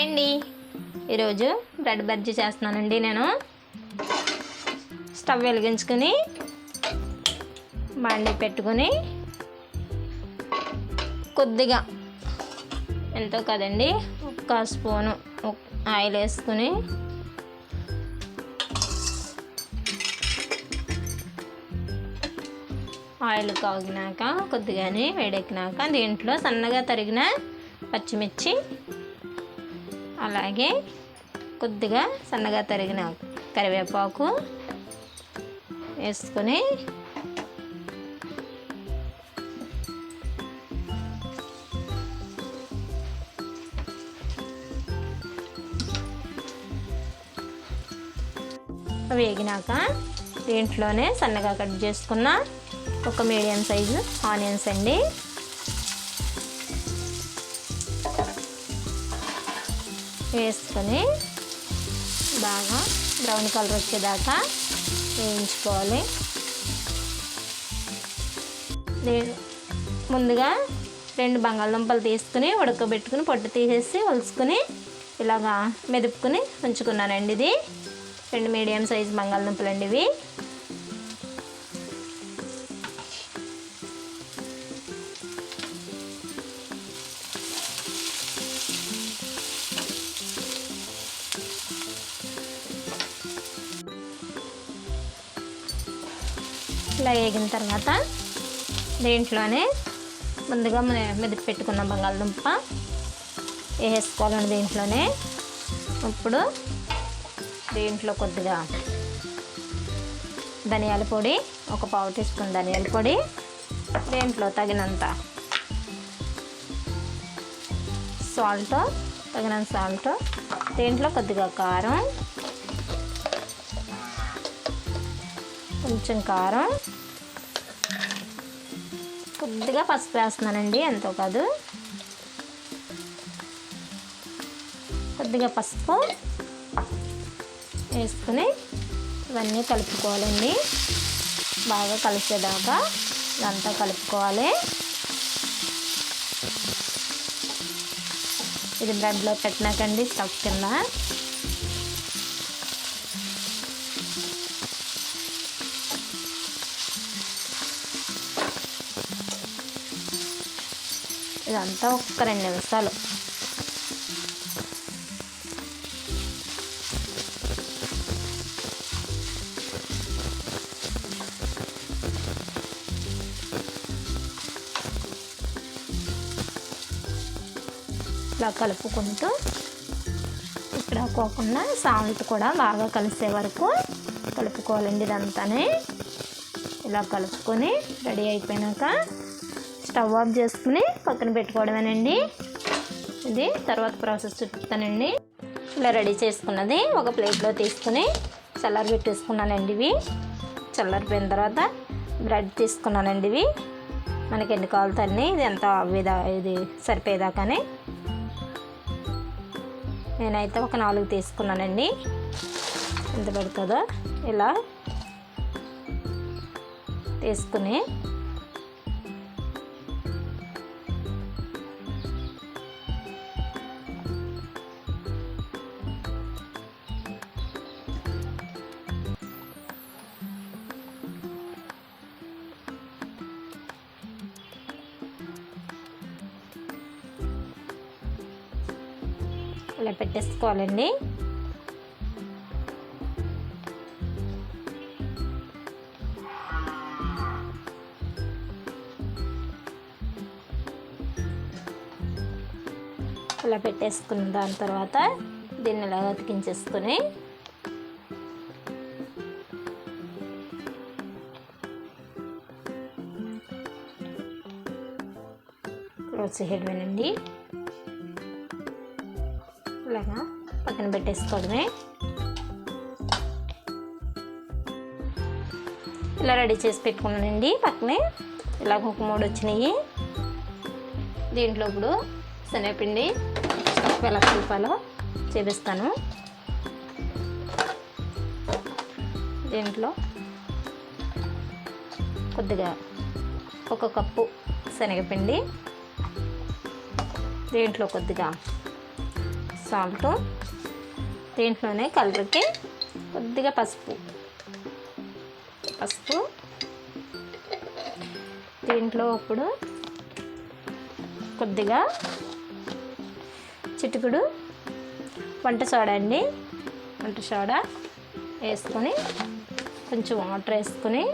Hi అండి. ఈరోజు bread bajji చేస్తున్నానండి నేను. స్టవ్ వెలిగించుకొని బండి పెట్టుకొని కొద్దిగా ఎంతో కదండి ఒక్క స్పూను ఆయిల్ వేసుకుని ఆయిల్ కాగినాక కొద్దిగానే వేడెక్కినాక దీంట్లో సన్నగా తరిగిన పచ్చిమిర్చి అలాగే కొద్దిగా సన్నగా తరిగిన కరివేపాకు వేసుకొని వేగినాక దీంట్లోనే సన్నగా కట్ చేసుకున్న ఒక మీడియం సైజు ఆనియన్స్ అండి. వేసుకొని బాగా బ్రౌన్ కలర్ వచ్చేదాకా వేయించుకోవాలి. ముందుగా రెండు బంగాళదుంపలు తీసుకుని ఉడకబెట్టుకుని పొట్టు తీసేసి ఒలుచుకుని ఇలాగా మెదుపుకుని ఉంచుకున్నానండి ఇది. రెండు మీడియం సైజ్ బంగాళదుంపలు అండి ఇవి. ఇలా వేగిన తర్వాత దీంట్లోనే ముందుగా మన మెదిపి పెట్టుకున్న బంగాళదుంప వేసుకోవాలండి దీంట్లోనే. ఇప్పుడు దీంట్లో కొద్దిగా ధనియాల పొడి ఒక పావు టీ స్పూన్ ధనియాల పొడి దీంట్లో తగినంత సాల్ట్ తగినంత సాల్ట్ దీంట్లో కొద్దిగా కారం కొంచెం కారం. కొద్దిగా పసుపు వేస్తున్నానండి ఎంతో కాదు. కొద్దిగా పసుపు వేసుకుని ఇవన్నీ కలుపుకోవాలండి. బాగా కలిసేదాకా ఇదంతా కలుపుకోవాలి. ఇది బ్రెడ్లో పెట్టినాకండి స్టవ్ కింద. ఇదంతా ఒక్క రెండు నిమిషాలు. ఇలా కలుపుకుంటూ ఇక్కడ పోకుండా సాల్ట్ కూడా బాగా కలిసే వరకు కలుపుకోవాలండి ఇదంతానే. ఇలా కలుపుకొని రెడీ అయిపోయినాక స్టవ్ ఆఫ్ చేసుకుని పక్కన పెట్టుకోవడమేనండి. ఇది తర్వాత ప్రాసెస్ చూపిస్తానండి ఇలా రెడీ చేసుకున్నది ఒక ప్లేట్లో తీసుకుని చల్లారి పెట్టేసుకున్నానండి ఇవి. చల్లారిపోయిన తర్వాత బ్రెడ్ తీసుకున్నానండి ఇవి. మనకి ఎన్ని కావాలుతాయి ఇది ఎంత విధా ఇది సరిపోయేదాకానే. నేనైతే ఒక నాలుగు తీసుకున్నానండి. ఎంత పడుతుందో ఇలా తీసుకుని ఇలా పెట్టేసుకోవాలండి. ఇలా పెట్టేసుకున్న దాని తర్వాత దీన్ని ఇలా అతికించేసుకొని క్లోజ్ హెడ్వేనండి పక్కన పెట్టేసుకోవడమే ఇలా రెడీ చేసి పెట్టుకున్నానండి పక్కనే. ఇలా ఒక మూడు వచ్చినాయి. దీంట్లో ఇప్పుడు శనగపిండి ఎలా కలపాలో చూపిస్తాను. దీంట్లో కొద్దిగా ఒక కప్పు శనగపిండి దీంట్లో కొద్దిగా సాల్ట్ దీంట్లోనే కలర్కి కొద్దిగా పసుపు. పసుపు. దీంట్లో ఇప్పుడు కొద్దిగా చిటుకుడు వంట సోడా అండి. వంట సోడా వేసుకొని కొంచెం వాటర్ వేసుకొని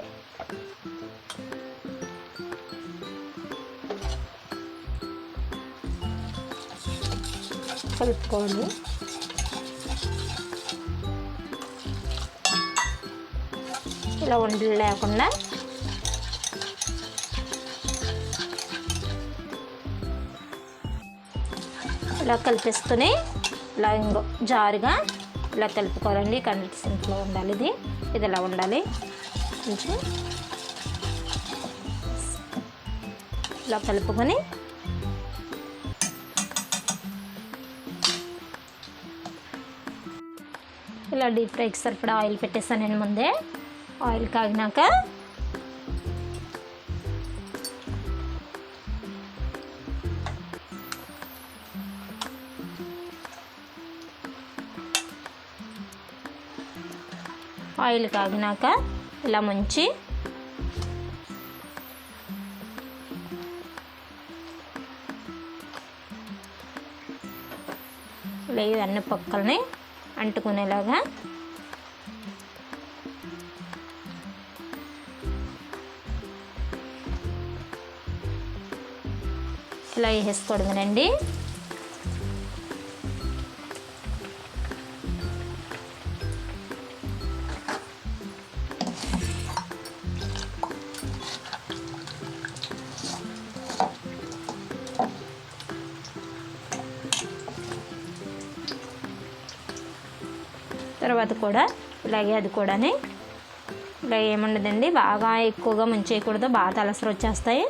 కలుపుకోండి ఇలా ఉండలు లేకుండా ఇలా కలిపేసుకుని ఇలా ఇంకో జారుగా ఇలా కలుపుకోవాలండి. కన్సిస్టెన్సీలో ఉండాలి ఇది. ఇది ఇలా ఉండాలి. కొంచెం ఇలా కలుపుకొని ఇలా డీప్ ఫ్రైకి సరిపడా ఆయిల్ పెట్టేస్తాను నేను ముందే. ఆయిల్ కాగినాక ఆయిల్ కాగినాక ఇలా ముంచి లేదు అన్ని పక్కల్ని అంటుకునేలాగా ఇలా వేసుకోవడమేనండి తర్వాత కూడా ఇలాగే అది కూడాని ఇలా ఏముండదండి బాగా ఎక్కువగా ముంచేయకూడదు బాగా తలసరి వచ్చేస్తాయి.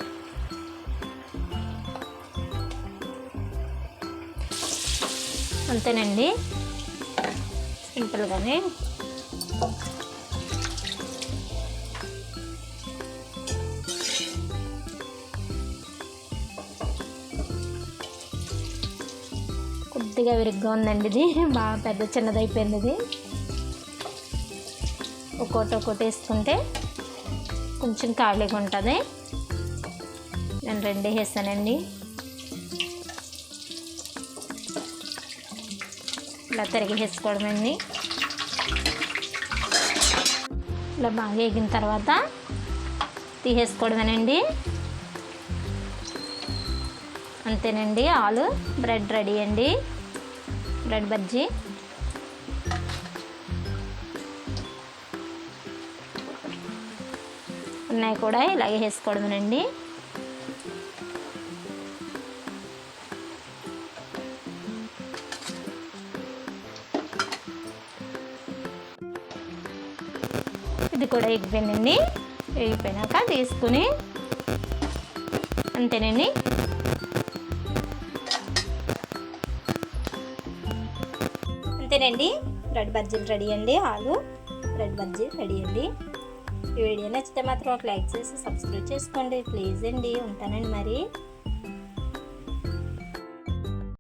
అంతేనండి. సింపుల్గానే. కొద్దిగా విరిగ్గా ఉందండి ఇది. బాగా పెద్ద చిన్నది అయిపోయింది ఇది. ఒక్కోటి ఒక్కోటి వేసుకుంటే కొంచెం ఖాళీగా ఉంటుంది. నేను రెండు వేసానండి. ఇలా తిరిగి వేసుకోవడమండి ఇలా బాగా వేగిన తర్వాత తీసేసుకోవడమేనండి. అంతేనండి ఆలు బ్రెడ్ రెడీ అండి. బ్రెడ్ బజ్జీ. ఉన్నాయి కూడా ఇలాగే వేసుకోవడమేనండి. ఇది కూడా ఎగిపోయిందండి ఎగిపోయినాక తీసుకుని అంతేనండి. అంతేనండి. బ్రెడ్ బజ్జీలు రెడీ అండి ఆలు బ్రెడ్ బజ్జీ రెడీ అండి. ఈ వీడియో నచ్చితే మాత్రం ఒక లైక్ చేసి సబ్స్క్రైబ్ చేసుకోండి. ప్లీజ్ అండి. ఉంటానండి మరి.